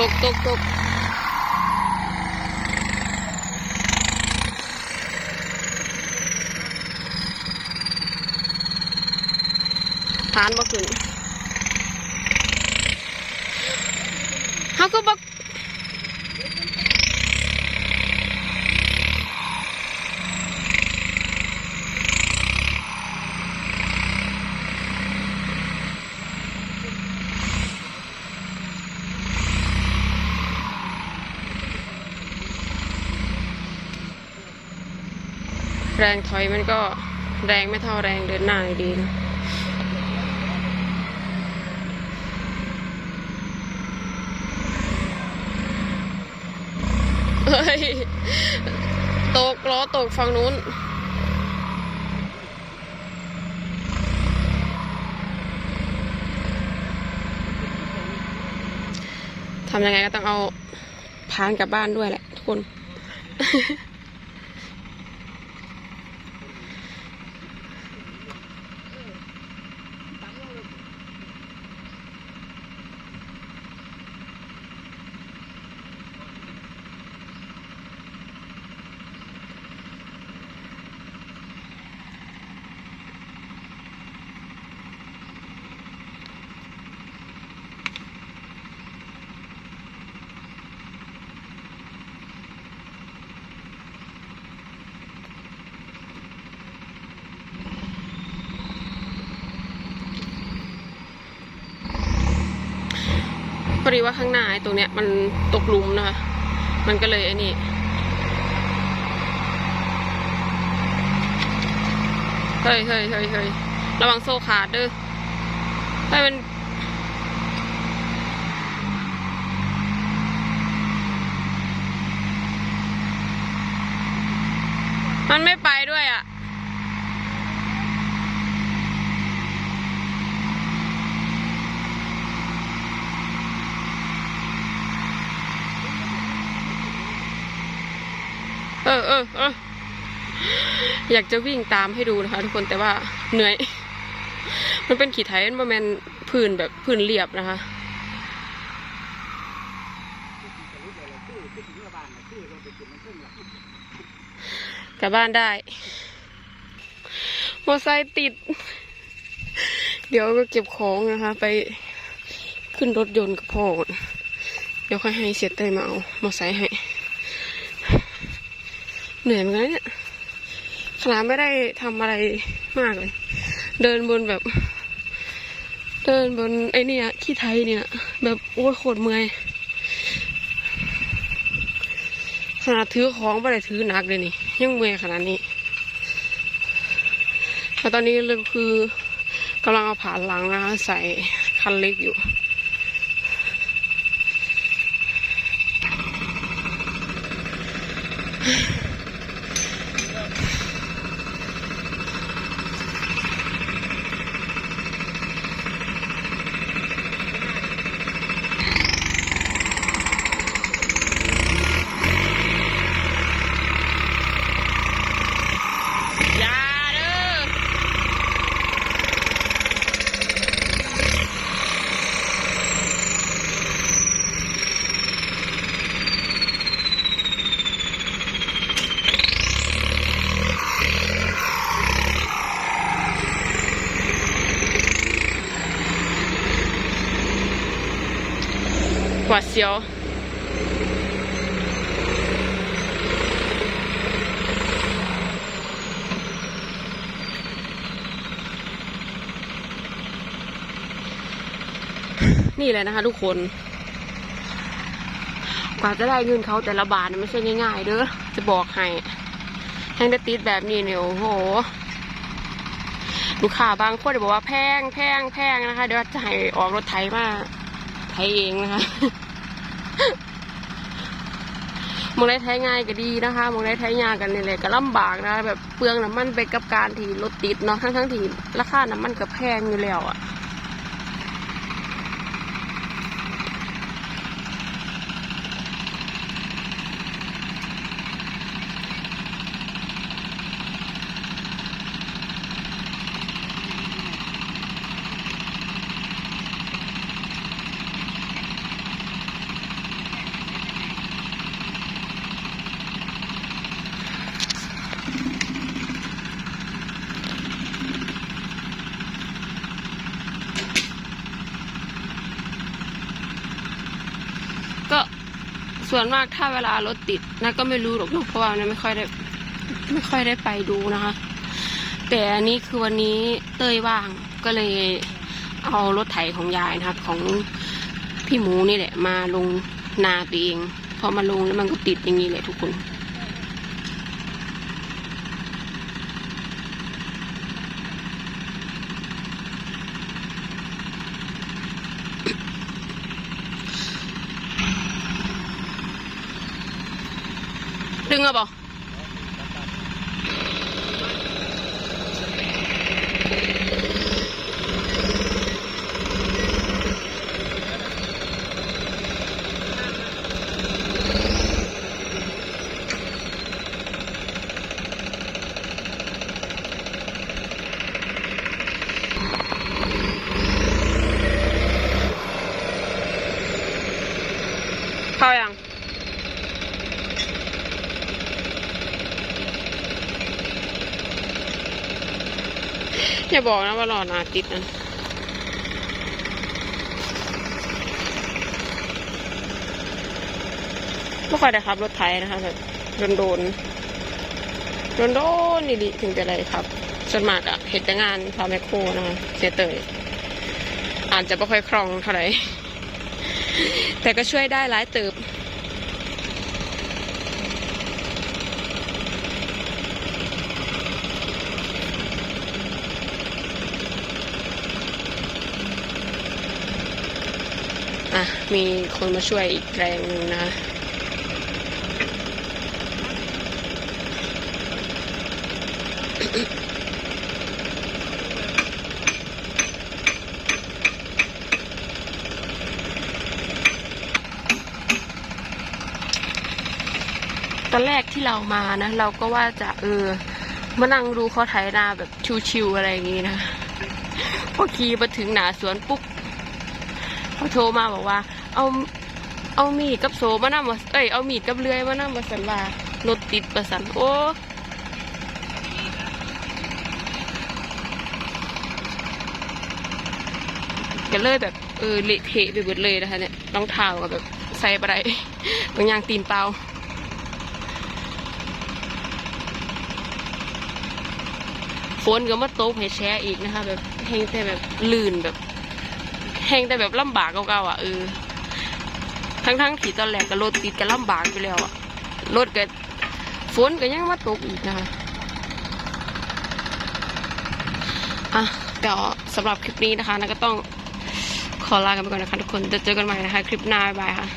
ตกตกตกฐานบ่ขึ้นเขาก็บ แรงถอยมันก็แรงไม่เท่าแรงเดินหน้าดีนะเฮ้ย ตกล้อตกฝั่งนู้นทำยังไงก็ต้องเอาพานกลับบ้านด้วยแหละทุกคน ดีว่าข้างหน้าไอ้ตรงเนี้ยมันตกหลุมนะคะ มันก็เลยไอ้นี่เฮ้ยเฮ้ยเฮ้ยเฮ้ยระวังโซ่ขาดเด้อให้มันมันไม่ไปด้วยอะ ออเออเอออยากจะวิ่งตามให้ดูนะคะ ทุกคนแต่ว่าเหนื่อย มันเป็นขี่ไทยมันเป็นพื้นแบบพื้นเรียบนะคะกลับบ้านได้มอไซค์ติด เดี๋ยวก็เก็บของนะคะ ไปขึ้นรถยนต์กับพ่อก่อนเดี๋ยวค่อยให้เสียเต้ยมาเอามอไซค์ให้ เหนื่อยเหมือนกันเนี่ยขนาดไม่ได้ทำอะไรมากเลย เดินบนแบบ เดินบนไอ้นี่ยขี้ไทยเนี่ย แบบโอ้ยโคตรเมื่อยขนาดถือของไม่ได้ถือหนักเลยนี่ ยังเมื่อยขนาดนี้แต่ตอนนี้เลยคือกำลังเอาผ่านหลังนะคะใส่คันเล็กอยู่อ หวาดเสียวนี่เลยนะคะทุกคน กว่าจะได้เงินเขาแต่ละบาทไม่ใช่ง่ายๆเด้อ จะบอกให้แห้งได้ติดแบบนี้เนี่ยโอ้โห ลูกค้าบางคนบอกว่าแพงแพงแพงนะคะ เดี๋ยวจะให้ออกรถไถมา ไถเองนะคะมองได้ไถง่ายก็ดีนะคะมองได้ไถยากกันนี่แหละก็ลำบากนะแบบเปลืองน้ำมันไปกับการที่รถติดเนาะทั้งทั้งๆที่ราคาน้ำมันก็แพงอยู่แล้วอะ ก็ส่วนมากถ้าเวลารถติดนะก็ไม่รู้หรอกเนอะเพราะว่านะไม่ค่อยได้ไม่ค่อยได้ไปดูนะคะ แต่อันนี้คือวันนี้เต้ยว่างก็เลยเอารถไถของยายนะครับ ของพี่หมูนี่แหละ มาลงนาตัวเองพอมาลงแล้วมันก็ติดอย่างนี้แหละทุกคน ดึงอะบอเอย่าบอกนะว่ารอนาติดนะไม่ค่อยได้ขับรถไถนะคะแบบโดนโดนโดนโดนนี่ดิถึงจะอะได้ครับส่วนมากอะเหตุงานพาแมคโครนะคะเสียเตยอาจจะไม่ค่อยคล่องเท่าไหร่แต่ก็ช่วยได้หลายเติบ อะ มีคนมาช่วยอีกแรงหนึ่งนะตอนแรกที่เรามานะ เราก็ว่าจะเออมานั่งดูเขาไถนาแบบชิวๆอะไรอย่างงี้นะ พอขี่มาถึงหนาสวนปุ๊บ เขาโทรมาบอกว่า เอาเอามีดกับโซมานำมาเอ้ยเอามีดกับเลื่อยมานำมาสันว่ารถติดประสันโอ้ก็เลยแบบเออเละเทะไปหมดเลยนะคะเนี่ยรองเท้าก็แบบใส่ไปได้บางอย่างตีนเปล่าฝนก็มาตกให้แช่อีกนะคะ แบบแห้งแต่แบบลื่นแบบ ห้งแต่แบบลำบากเก่าๆอะเออทั้งๆที่ตอนแรกก็รถติดก็ลำบากอยู่แล้วอะรถก็ฝนก็ยังมาตกอีกนะคะอะเดี๋ยวสำหรับคลิปนี้นะคะนะก็ต้องขอลากันไปก่อนนะคะทุกคนจะเจอกันใหม่นะคะ คลิปหน้าบ๊ายบายค่ะ